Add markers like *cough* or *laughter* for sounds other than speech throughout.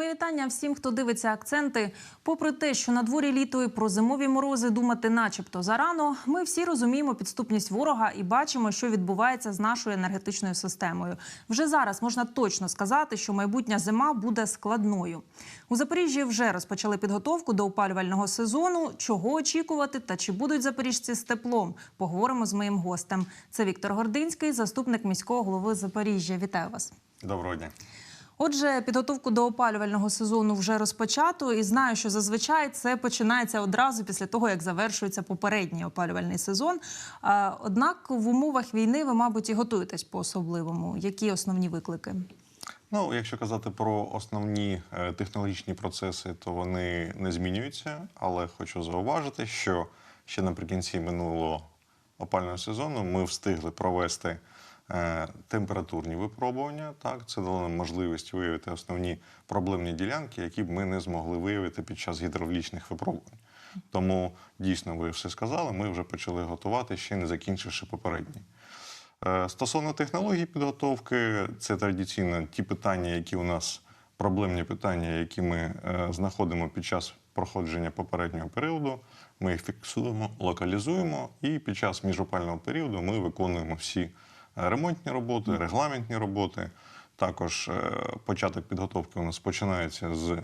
Мої вітання всім, хто дивиться акценти. Попри те, що на дворі літо і про зимові морози думати, начебто, зарано, ми всі розуміємо підступність ворога і бачимо, що відбувається з нашою енергетичною системою. Вже зараз можна точно сказати, що майбутня зима буде складною. У Запоріжжі вже розпочали підготовку до опалювального сезону. Чого очікувати та чи будуть запоріжці з теплом? Поговоримо з моїм гостем. Це Віктор Гординський, заступник міського голови Запоріжжя. Вітаю вас. Доброго дня. Отже, підготовку до опалювального сезону вже розпочато, і знаю, що зазвичай це починається одразу після того, як завершується попередній опалювальний сезон. Однак в умовах війни ви, мабуть, і готуєтесь по особливому. Які основні виклики? Ну, якщо казати про основні е, технологічні процеси, то вони не змінюються. Але хочу зауважити, що ще наприкінці минулого опального сезону ми встигли провести температурні випробування. Так, це дало нам можливість виявити основні проблемні ділянки, які б ми не змогли виявити під час гідравлічних випробувань. Тому дійсно ви все сказали. Ми вже почали готувати, ще не закінчивши попередні. Е, Стосовно технології підготовки, це традиційно ті питання, які у нас проблемні питання, які ми е, знаходимо під час проходження попереднього періоду. Ми їх фіксуємо, локалізуємо, і під час міжопального періоду ми виконуємо всі е, ремонтні роботи, регламентні роботи. Також е, початок підготовки у нас починається з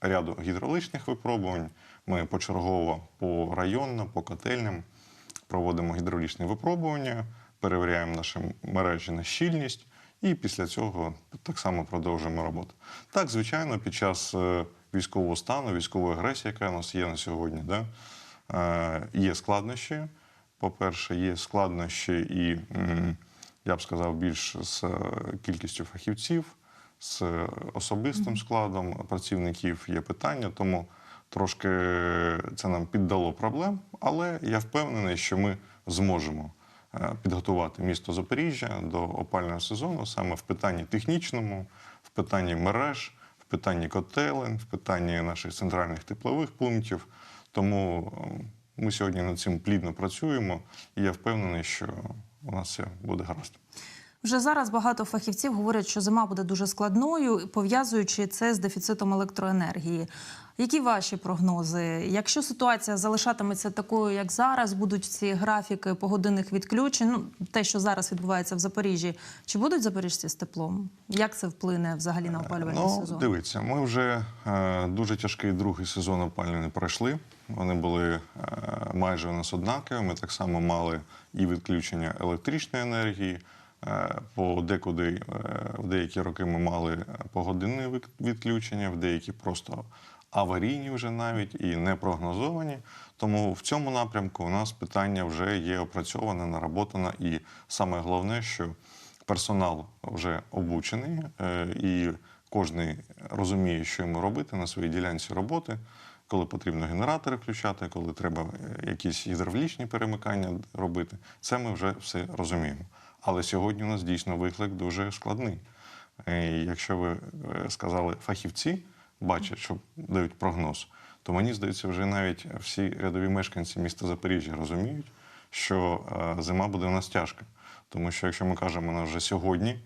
ряду гідравличних випробувань. Ми почергово по районно, по котельням проводимо гідравлічні випробування, перевіряємо наші мережі на щільність, і після цього так само продовжуємо роботу. Так, звичайно, під час е, військового стану, військової агресії, яка у нас є на сьогодні, да, е, є складнощі. По-перше, є складнощі і, я б сказав, більш з е, кількістю фахівців, з особистим складом працівників є питання, тому трошки це нам піддало проблем, але я впевнений, що ми зможемо е, підготувати місто Запоріжжя до опального сезону саме в питанні технічному, в питанні мереж, в питанні котелень, в питанні наших центральних теплових пунктів. Тому е, ми сьогодні над цим плідно працюємо, і я впевнений, що у нас все буде гаразд. Вже зараз багато фахівців говорять, що зима буде дуже складною, пов'язуючи це з дефіцитом електроенергії. Які ваші прогнози? Якщо ситуація залишатиметься такою, як зараз, будуть ці графіки погодинних відключень, ну те, що зараз відбувається в Запоріжжі, чи будуть запоріжці з теплом? Як це вплине взагалі на опалювальний ну, сезон? Дивіться, ми вже е, дуже тяжкий другий сезон опалювальний пройшли. Вони були е, майже у нас однакові. Ми так само мали і відключення електричної енергії. Е, по декуди е, в деякі роки ми мали погодинне відключення, в деякі просто аварійні вже навіть і не прогнозовані. Тому в цьому напрямку у нас питання вже є опрацьоване, наработане. І саме головне, що персонал вже обучений, е, і кожен розуміє, що йому робити на своїй ділянці роботи, коли потрібно генератори включати, коли треба е, якісь гідравлічні перемикання робити. Це ми вже все розуміємо. Але сьогодні у нас дійсно виклик дуже складний. Е, і Якщо ви е, сказали фахівці бачать, що дають прогноз, то мені здається, вже навіть всі рядові мешканці міста Запоріжжя розуміють, що е, зима буде у нас тяжка. Тому що якщо ми кажемо, на вже сьогодні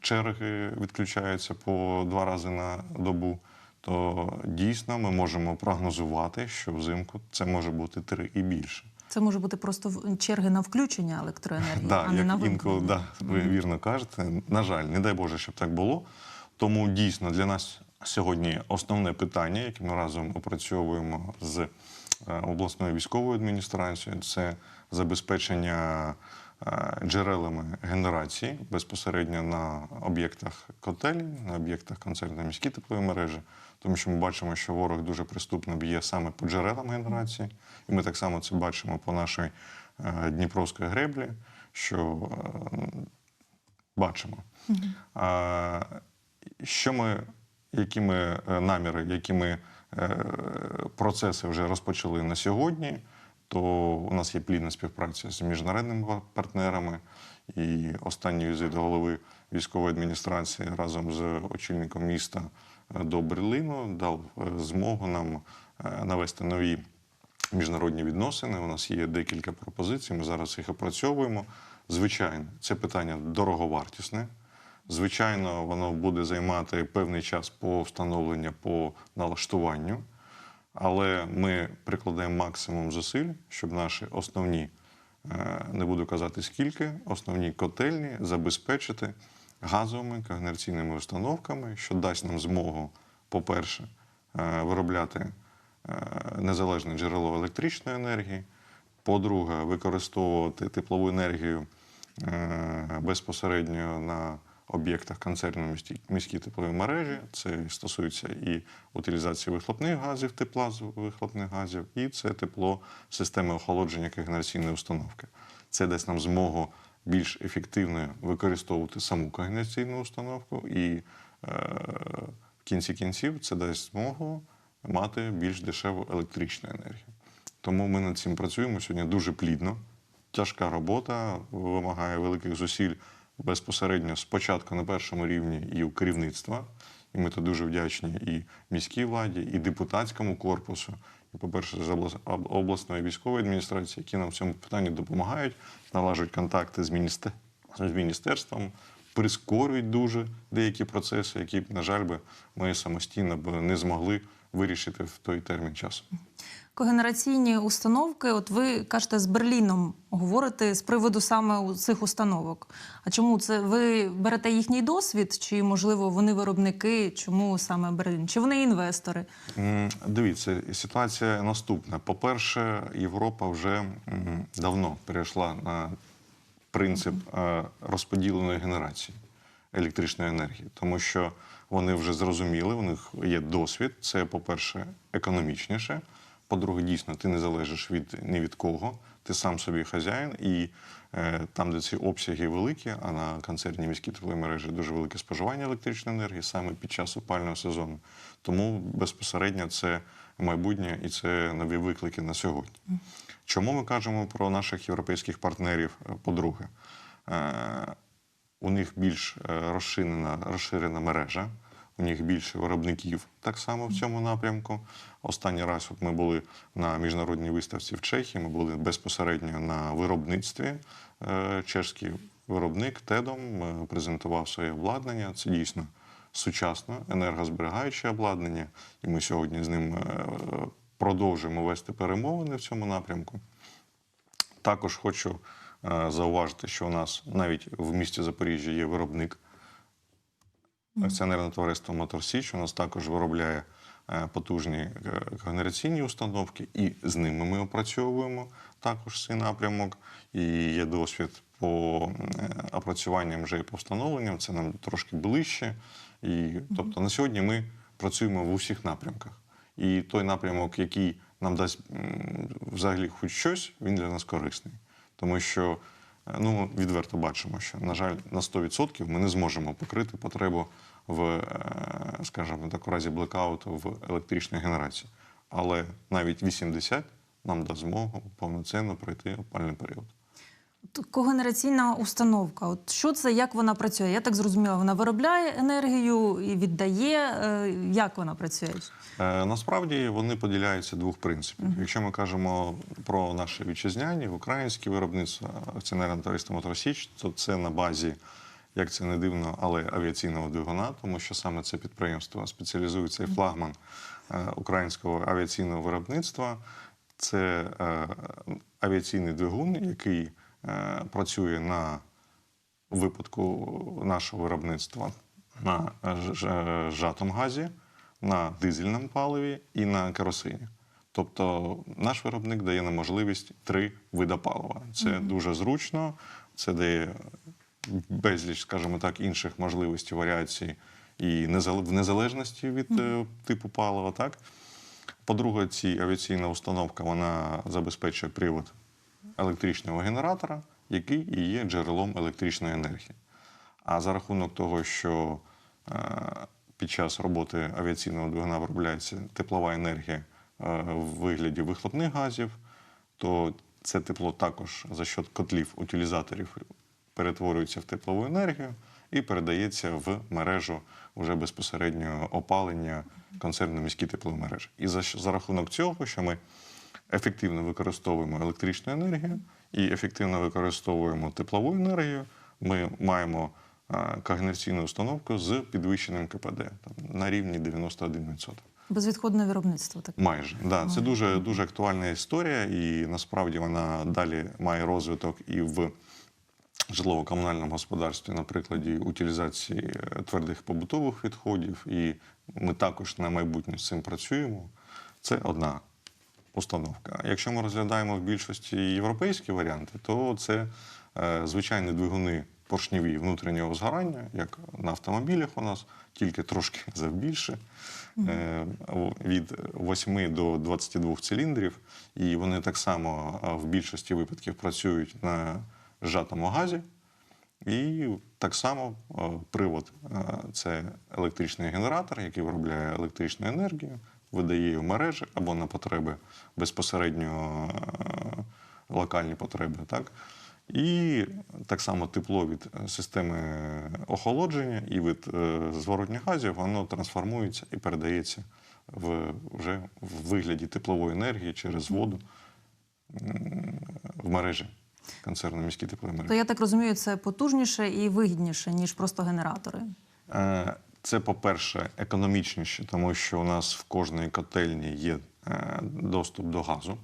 черги відключаються по два рази на добу, то дійсно ми можемо прогнозувати, що взимку це може бути три і більше. Це може бути просто черги на включення електроенергії, Да, а не як на вимкнення. да, ви вірно кажете. На жаль, не дай Боже, щоб так було. Тому дійсно для нас сьогодні основне питання, яке ми разом опрацьовуємо з е, обласною військовою адміністрацією, це забезпечення джерелами генерації безпосередньо на об'єктах котелень, на об'єктах концертно-міської теплової мережі. Тому що ми бачимо, що ворог дуже приступно б'є саме по джерелам генерації, і ми так само це бачимо по нашій е, Дніпровській греблі, що е, бачимо. Що ми, які ми е, наміри, які ми е, процеси вже розпочали на сьогодні, то у нас є плідна співпраця з міжнародними партнерами. І останній візит голови військової адміністрації разом з очільником міста е, до Берліну дав е, змогу нам е, навести нові міжнародні відносини. У нас є декілька пропозицій. Ми зараз їх опрацьовуємо. Звичайно, це питання дороговартісне. Звичайно, воно буде займати певний час по встановленню, по налаштуванню, але ми прикладаємо максимум зусиль, щоб наші основні, е, не буду казати скільки, основні котельні забезпечити газовими когенераційними установками, що дасть нам змогу, по-перше, е, виробляти е, незалежне джерело електричної енергії. По-друге, використовувати теплову енергію безпосередньо на об'єктах концерну міські, міські теплові мережі. Це стосується і утилізації вихлопних газів, тепла з вихлопних газів, і це тепло системи охолодження когенераційної установки. Це дасть нам змогу більш ефективно використовувати саму когенераційну установку, і е, в кінці кінців це дасть змогу мати більш дешеву електричну енергію. Тому ми над цим працюємо сьогодні дуже плідно. Тяжка робота вимагає великих зусиль безпосередньо спочатку на першому рівні і у керівництва. І ми тут дуже вдячні і міській владі, і депутатському корпусу, і, по-перше, з обласної військової адміністрації, які нам в цьому питанні допомагають, налажують контакти з, міністер... з міністерством, прискорюють дуже деякі процеси, які, на жаль, би ми самостійно б не змогли вирішити в той термін часу. Когенераційні установки, от ви кажете, з Берліном говорите з приводу саме цих установок. А чому це ви берете їхній досвід? Чи можливо вони виробники? Чому саме Берлін? Чи вони інвестори? Дивіться, ситуація наступна. По-перше, Європа вже давно перейшла на принцип е, розподіленої генерації електричної енергії, тому що вони вже зрозуміли, у них є досвід. Це, по-перше, економічніше. По-друге, дійсно, ти не залежиш від ні від кого, ти сам собі хазяїн, і е, там, де ці обсяги великі, а на концертній міській тепловій мережі дуже велике споживання електричної енергії саме під час опального сезону. Тому безпосередньо це майбутнє і це нові виклики на сьогодні. Чому ми кажемо про наших європейських партнерів? Е, По-друге, е, у них більш е, розширена, розширена мережа, у них більше виробників так само в цьому напрямку. Останній раз от ми були на міжнародній виставці в Чехії, ми були безпосередньо на виробництві. Е, Чешський виробник Тедом е, презентував своє обладнання. Це дійсно сучасне енергозберігаюче обладнання, і ми сьогодні з ним е, продовжуємо вести перемовини в цьому напрямку. Також хочу зауважити, що у нас навіть в місті Запоріжжя є виробник акціонерне товариство Мотор Січ. У нас також виробляє е, потужні е, генераційні установки, і з ними ми опрацьовуємо також цей напрямок. І є досвід по е, опрацюванням вже і по встановленням. Це нам трошки ближче. І, тобто на сьогодні ми працюємо в усіх напрямках. І той напрямок, який нам дасть взагалі хоч щось, він для нас корисний. Тому що ну, відверто бачимо, що, на жаль, на 100% ми не зможемо покрити потребу в, е, скажімо так, у разі блекауту в електричній генерації. Але навіть 80 нам дасть змогу повноцінно пройти опальний період. Когенераційна установка. От що це, як вона працює? Я так зрозуміла, вона виробляє енергію і віддає. Е, Як вона працює? Е, Насправді вони поділяються двох принципів. Якщо ми кажемо про наші вітчизняні, українські виробництва акціонерне товариство Моторсіч, то це на базі, як це не дивно, але авіаційного двигуна, тому що саме це підприємство спеціалізується і флагман е, українського авіаційного виробництва. Це е, авіаційний двигун, який е, працює на випадку нашого виробництва на ж- ж- жатом газі, на дизельному паливі і на керосині. Тобто наш виробник дає нам можливість три вида палива. Це дуже зручно, це дає безліч, скажімо так, інших можливостей варіацій і в незалежності від е, типу палива. Так? По-друге, ці авіаційна установка вона забезпечує привод електричного генератора, який і є джерелом електричної енергії. А за рахунок того, що е, під час роботи авіаційного двигуна виробляється теплова енергія е, в вигляді вихлопних газів, то це тепло також за счет котлів утилізаторів перетворюється в теплову енергію і передається в мережу вже безпосередньо опалення концерну міські теплові мережі. І за, за рахунок цього, що ми ефективно використовуємо електричну енергію і ефективно використовуємо теплову енергію, ми маємо когенераційну установку з підвищеним КПД там, на рівні 91%. Безвідходне виробництво таке. Майже да, це дуже дуже актуальна історія, і насправді вона далі має розвиток і в житлово-комунальному господарстві на прикладі утилізації е, твердих побутових відходів. І ми також на майбутнє з цим працюємо. Це одна установка. Якщо ми розглядаємо в більшості європейські варіанти, то це е, звичайні двигуни поршневі внутрішнього згорання, як на автомобілях у нас, тільки трошки *laughs* завбільше, е, від 8 до 22 циліндрів. І вони так само в більшості випадків працюють на зжатому газі. І так само е, привод е, це електричний генератор, який виробляє електричну енергію, видає її в мережі або на потреби безпосередньо е, локальні потреби. Так? І так само тепло від системи охолодження і від зворотніх газів воно трансформується і передається в, вже в вигляді теплової енергії через воду в мережі концерну міські теплові мережі. То я так розумію, це потужніше і вигідніше, ніж просто генератори. Е, Це, по-перше, економічніше, тому що у нас в кожної котельні є е, доступ до газу.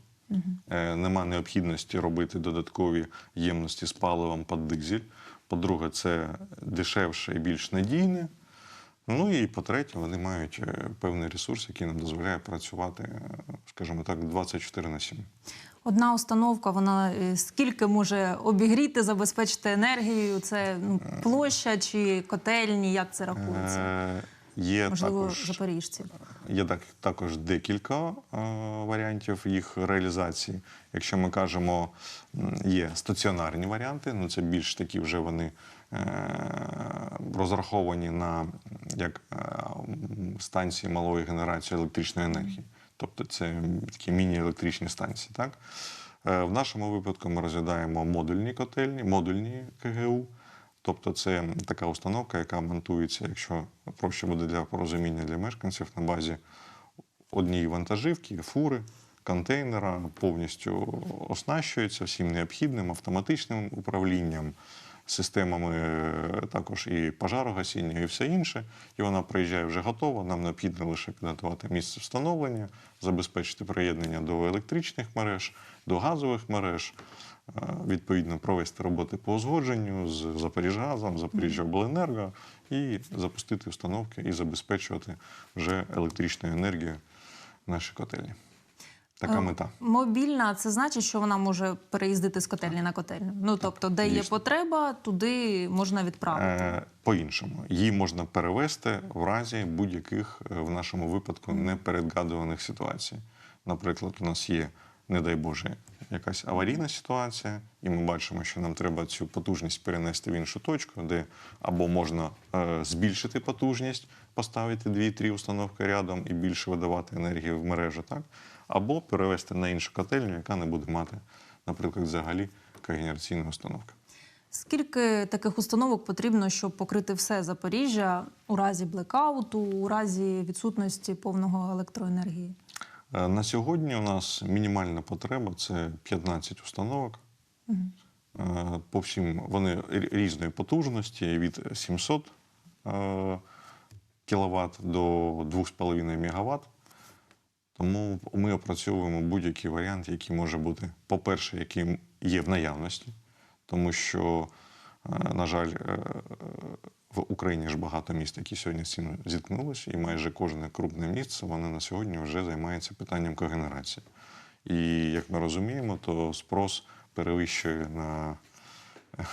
Е, Нема необхідності робити додаткові ємності з паливом під дизель. По-друге, це дешевше і більш надійне. Ну і по-третє, вони мають певний ресурс, який нам дозволяє працювати, скажімо так, 24 на 7. Одна установка, вона е, скільки може обігріти, забезпечити енергією? Це ну, площа чи котельні? Як це рахується? Е, Є Можливо, також запоріжці. Є так, також декілька е, варіантів їх реалізації. Якщо ми кажемо, є стаціонарні варіанти, ну це більш такі вже вони е, розраховані на як е, станції малої генерації електричної енергії. Тобто це такі міні-електричні станції. Так? Е, в нашому випадку ми розглядаємо модульні котельні, модульні КГУ. Тобто це така установка, яка монтується, якщо проще буде для порозуміння для мешканців на базі однієї вантажівки, фури, контейнера, повністю оснащується всім необхідним автоматичним управлінням, системами е, також і пожарогасіння, і все інше. І вона приїжджає вже готова. Нам необхідно лише підготувати місце встановлення, забезпечити приєднання до електричних мереж, до газових мереж. Е, Відповідно, провести роботи по узгодженню з Запоріжгазом, Запоріжжяобленерго і запустити установки і забезпечувати вже електричною енергією наші котельні. Така Е, мета. Мобільна це значить, що вона може переїздити з котельні на котельню. Ну тобто, де є потреба, туди можна відправити. Е, По-іншому, її можна перевести в разі будь-яких е, в нашому випадку непередгадуваних ситуацій. Наприклад, у нас є, не дай Боже, якась аварійна ситуація, і ми бачимо, що нам треба цю потужність перенести в іншу точку, де або можна е, збільшити потужність, поставити 2-3 установки рядом і більше видавати енергії в мережу, так? Або перевести на іншу котельню, яка не буде мати, наприклад, взагалі когенераційну установку. Скільки таких установок потрібно, щоб покрити все Запоріжжя у разі блекауту, у разі відсутності повного електроенергії? Е, На сьогодні у нас мінімальна потреба це 15 установок. Е, По всім вони різної потужності від 700 кВт до 2,5 МВт. Тому ми опрацьовуємо будь-який варіант, який може бути, по-перше, який є в наявності, тому що, е, на жаль, е, в Україні ж багато міст, які сьогодні з цим зіткнулися, і майже кожне крупне місце воно на сьогодні вже займається питанням когенерації. І як ми розуміємо, то спрос перевищує на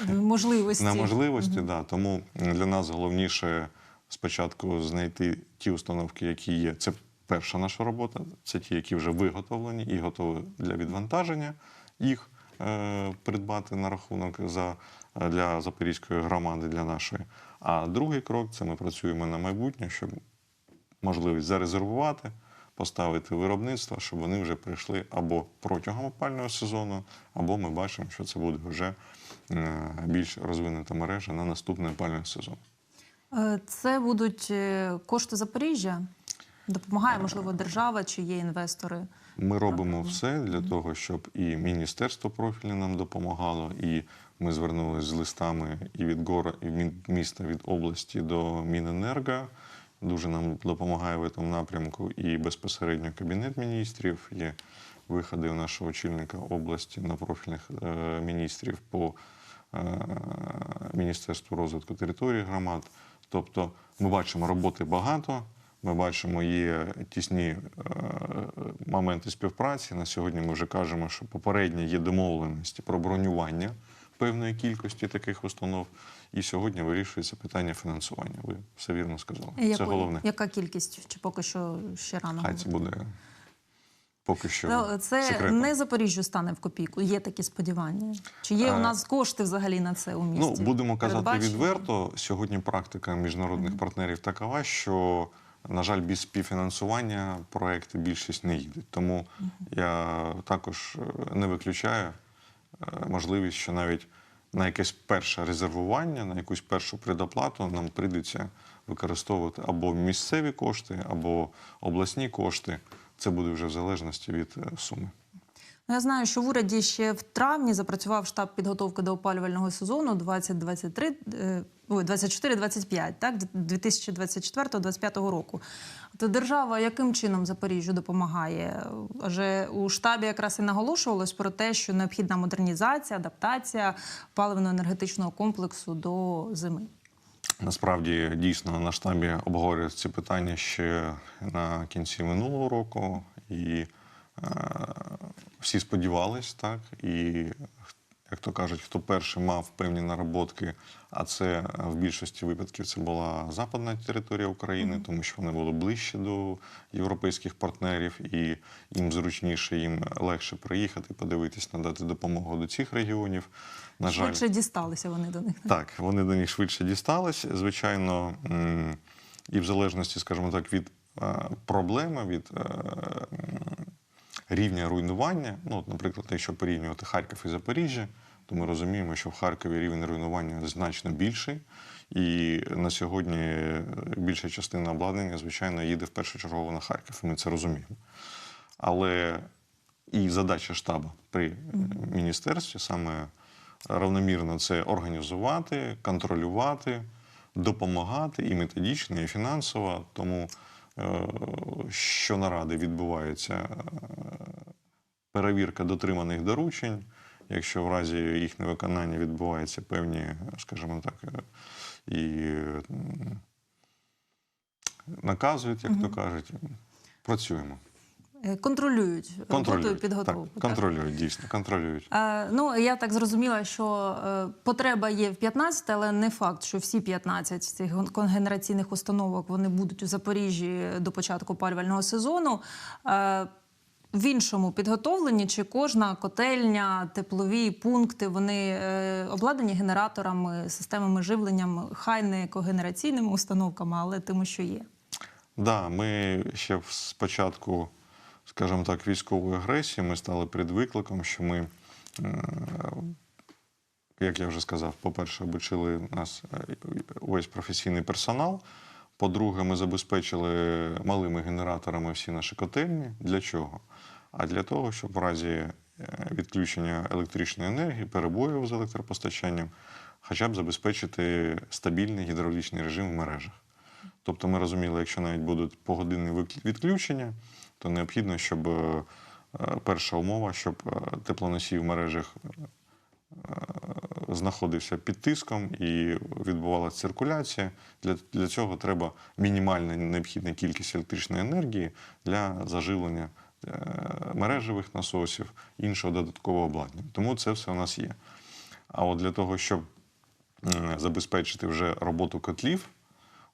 Можливості. на можливості, да. Тому для нас головніше спочатку знайти ті установки, які є. Це перша наша робота, це ті, які вже виготовлені і готові для відвантаження. Їх е, придбати на рахунок за, для Запорізької громади, для нашої. А другий крок це ми працюємо на майбутнє, щоб можливість зарезервувати, поставити виробництво, щоб вони вже прийшли або протягом опального сезону, або ми бачимо, що це буде вже е, більш розвинута мережа на наступний опальний сезон. Е, Це будуть е, кошти Запоріжжя. Допомагає, можливо, держава чи є інвестори. Ми робимо все для того, щоб і міністерство профільне нам допомагало, і ми звернулися з листами і від гора, і від міста, від області до Міненерго. Дуже нам допомагає в цьому напрямку і безпосередньо Кабінет міністрів. Є виходи у нашого очільника області на профільних е, міністрів по е, Міністерству розвитку території громад. Тобто ми бачимо роботи багато. Ми бачимо, є тісні е, моменти співпраці. На сьогодні ми вже кажемо, що попередньо є домовленості про бронювання певної кількості таких установ. І сьогодні вирішується питання фінансування. Ви все вірно сказали. Це головне. Яка кількість? Чи поки що ще рано? Хай це буде поки що. Ну, Це секретом. не Запоріжжю стане в копійку. Є такі сподівання. Чи є у Е, нас кошти взагалі на це у місті? Ну, будемо казати відверто. Сьогодні практика міжнародних партнерів такова, що, на жаль, без співфінансування проекти більшість не їдуть. Тому я також е, не виключаю е, можливість, що навіть на якесь перше резервування, на якусь першу предоплату нам прийдеться використовувати або місцеві кошти, або обласні кошти. Це буде вже в залежності від е, суми. Ну, я знаю, що в уряді ще в травні запрацював штаб підготовки до опалювального сезону 2023, е, ой, 24-25, так, 2024-2025 року. То держава яким чином Запоріжжю допомагає? Адже у штабі якраз і наголошувалось про те, що необхідна модернізація, адаптація паливно-енергетичного комплексу до зими. Насправді дійсно на штабі обговорюють ці питання ще на кінці минулого року, і е, всі сподівались, так і як то кажуть, хто перший мав певні наработки, а це е, в більшості випадків це була западна територія України, тому що вони були ближче до європейських партнерів, і їм зручніше, їм легше приїхати, подивитись, надати допомогу до цих регіонів. На жаль, Швидше дісталися вони до них. так, вони до них швидше дістались. Звичайно, і в залежності, скажімо так, від е, проблеми, від е, рівня руйнування. Ну, от, наприклад, якщо порівнювати Харків і Запоріжжя, то ми розуміємо, що в Харкові рівень руйнування значно більший. І на сьогодні е, більша частина обладнання, звичайно, їде в першочергово на Харків. Ми це розуміємо. Але і задача штабу при міністерстві саме равномірно це організувати, контролювати, допомагати і методично, і фінансово. Тому е, щонаради відбувається е, перевірка дотриманих доручень. Якщо в разі їх невиконання відбуваються певні, скажімо так, е, і наказують, як то кажуть, працюємо. Е, Контролюють роботу і підготовку. Так, так? контролюють, дійсно, контролюють. Е, ну, я так зрозуміла, що е, потреба є в 15, але не факт, що всі 15 цих конгенераційних установок вони будуть у Запоріжжі до початку опалювального сезону. Е, в іншому підготовлені чи кожна котельня, теплові пункти вони е, обладнані генераторами, системами живленням, хай не когенераційними установками, але тими, що є. Да, ми ще спочатку, скажімо так, військової агресії ми стали перед викликом, що ми, е, як я вже сказав, по-перше, обучили нас е, увесь професійний персонал. По-друге, ми забезпечили малими генераторами всі наші котельні. Для чого? А для того, щоб в разі е, відключення електричної енергії, перебоїв з електропостачанням, хоча б забезпечити стабільний гідравлічний режим в мережах. Тобто ми розуміли, якщо навіть будуть погодинні відключення, то необхідно, щоб е, перша умова, щоб е, теплоносій в мережах е, знаходився під тиском і відбувалася циркуляція. Для, для цього треба мінімальна необхідна кількість електричної енергії для заживлення мережевих насосів, іншого додаткового обладнання. Тому це все у нас є. А от для того, щоб забезпечити вже роботу котлів,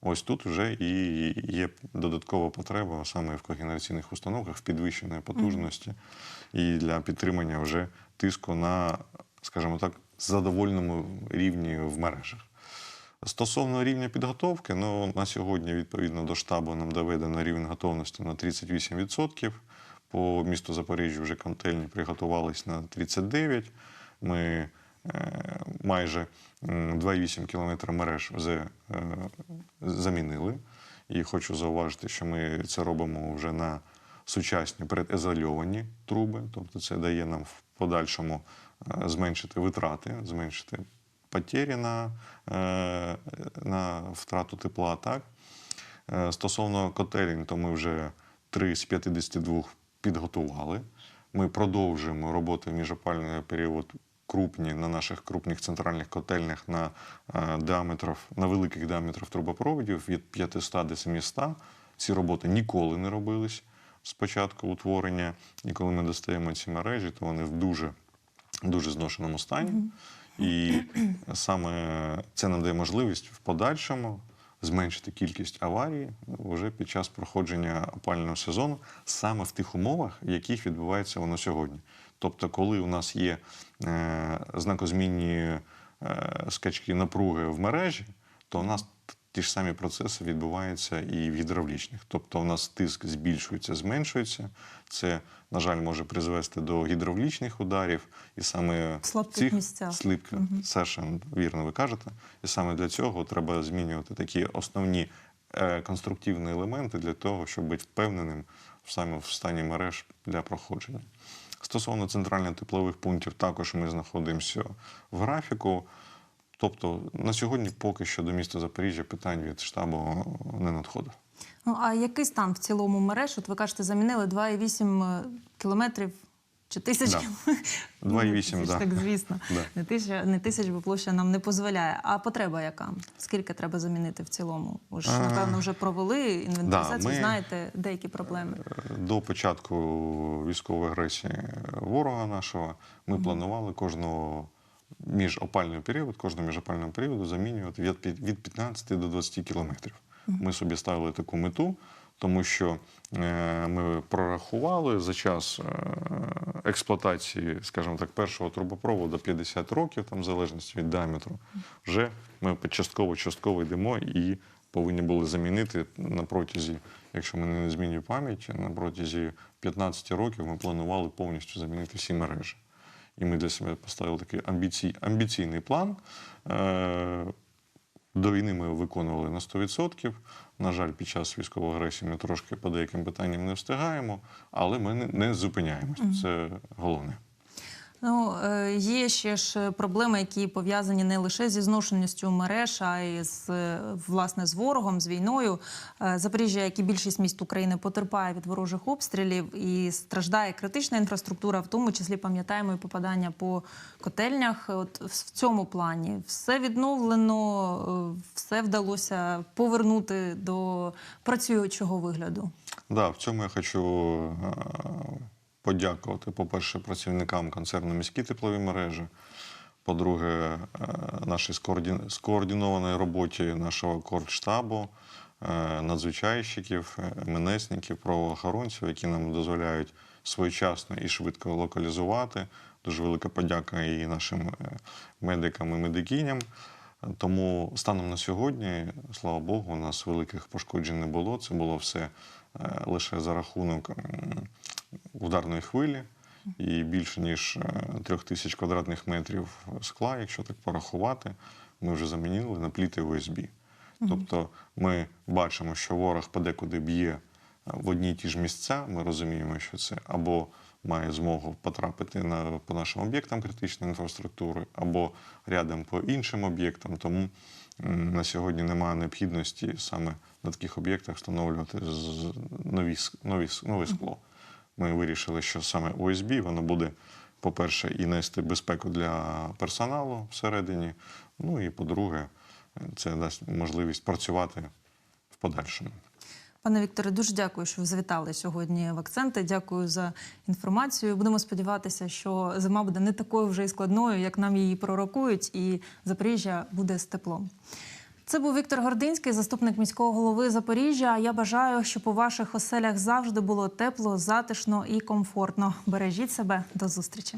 ось тут вже і є додаткова потреба саме в когенераційних установках, в підвищеної потужності і для підтримання вже тиску на, скажімо так, задовольному рівні в мережах. Стосовно рівня підготовки, ну на сьогодні, відповідно до штабу, нам доведено рівень готовності на 38%. По місту Запоріжжя вже контельні приготувались на 39%. Ми майже м, 2,8 кілометра мереж вже е, замінили. І хочу зауважити, що ми це робимо вже на сучасні предезольовані труби. Тобто це дає нам в подальшому е, зменшити витрати, зменшити потері на, е, на втрату тепла. Так? Е, Стосовно котелень, то ми вже 3 з 52 підготували. Ми продовжуємо роботи в міжопальний період крупні на наших крупних центральних котельнях на е, діаметрів, на великих діаметрів трубопроводів від 500 до 700. Ці роботи ніколи не робились з початку утворення. І коли ми достаємо ці мережі, то вони в дуже, дуже зношеному стані. І саме це нам дає можливість в подальшому зменшити кількість аварій вже під час проходження опалювального сезону саме в тих умовах, в яких відбувається воно сьогодні. Тобто, коли у нас є е, знакозмінні е, скачки напруги в мережі, то у нас ті ж самі процеси відбуваються і в гідравлічних. Тобто, у нас тиск збільшується, зменшується. Це, на жаль, може призвести до гідравлічних ударів, і саме цих місцях. сліпка, совершенно вірно ви кажете. І саме для цього треба змінювати такі основні е, конструктивні елементи для того, щоб бути впевненим саме в стані мереж для проходження. Стосовно центрально-теплових пунктів, також ми знаходимося в графіку. Тобто на сьогодні поки що до міста Запоріжжя питань від штабу не надходить. Ну а який стан в цілому мереж? От ви кажете, замінили 2,8 кілометрів чи тисяч Да. *laughs* кілометрів? 2,8, Тисяч, да. Так, звісно. *laughs* Да. Не тисяча, не тисяч, бо площа нам не дозволяє. А потреба яка? Скільки треба замінити в цілому? Ви ж, напевно, вже провели інвентаризацію, ми- знаєте деякі проблеми. До початку військової агресії ворога нашого ми планували кожного міжопальний період, кожного міжопального періоду замінювати від від 15 до 20 кілометрів. Ми собі ставили таку мету, тому що е, ми прорахували за час е, експлуатації, скажімо так, першого трубопроводу 50 років, там в залежності від діаметру. Вже ми частково частково йдемо і повинні були замінити на протязі, якщо мене не змінює пам'ять, на протязі 15 років ми планували повністю замінити всі мережі. І ми для себе поставили такий амбіцій, амбіційний план. Е, до війни ми виконували на 100%. На жаль, під час військової агресії ми трошки по деяким питанням не встигаємо, але ми не, не зупиняємося. Це головне. Ну, е, є ще ж проблеми, які пов'язані не лише зі зношеністю мереж, а й з е, власне з ворогом, з війною. Е, Запоріжжя, як і більшість міст України, потерпає від ворожих обстрілів і страждає критична інфраструктура, в тому числі пам'ятаємо і попадання по котельнях. От в цьому плані все відновлено, все вдалося повернути до працюючого вигляду. Да, в цьому я хочу подякувати, по-перше, працівникам концерну міські теплові мережі. По-друге, е, нашій скоордин- скоординованій роботі нашого кордштабу, е, надзвичайщиків, е, МНСників, правоохоронців, які нам дозволяють своєчасно і швидко локалізувати. Дуже велика подяка і нашим медикам і медикиням. Тому станом на сьогодні, слава Богу, у нас великих пошкоджень не було. Це було все лише за рахунок ударної хвилі і більше ніж е, трьох тисяч квадратних метрів скла, якщо так порахувати, ми вже замінили на пліти ОСБ. Тобто ми бачимо, що ворог подекуди б'є е, в одні й ті ж місця. Ми розуміємо, що це або має змогу потрапити на, по нашим об'єктам критичної інфраструктури, або рядом по іншим об'єктам. Тому на сьогодні немає необхідності саме на таких об'єктах встановлювати нові, нові, нове скло. Ми вирішили, що саме ОСБ воно буде, по-перше, і нести безпеку для персоналу всередині. Ну і по-друге, це дасть можливість працювати в подальшому. Пане Вікторе, дуже дякую, що ви завітали сьогодні в акценти. Дякую за інформацію. Будемо сподіватися, що зима буде не такою вже і складною, як нам її пророкують, і Запоріжжя буде з теплом. Це був Віктор Гординський, заступник міського голови Запоріжжя. Я бажаю, щоб у ваших оселях завжди було тепло, затишно і комфортно. Бережіть себе до зустрічі.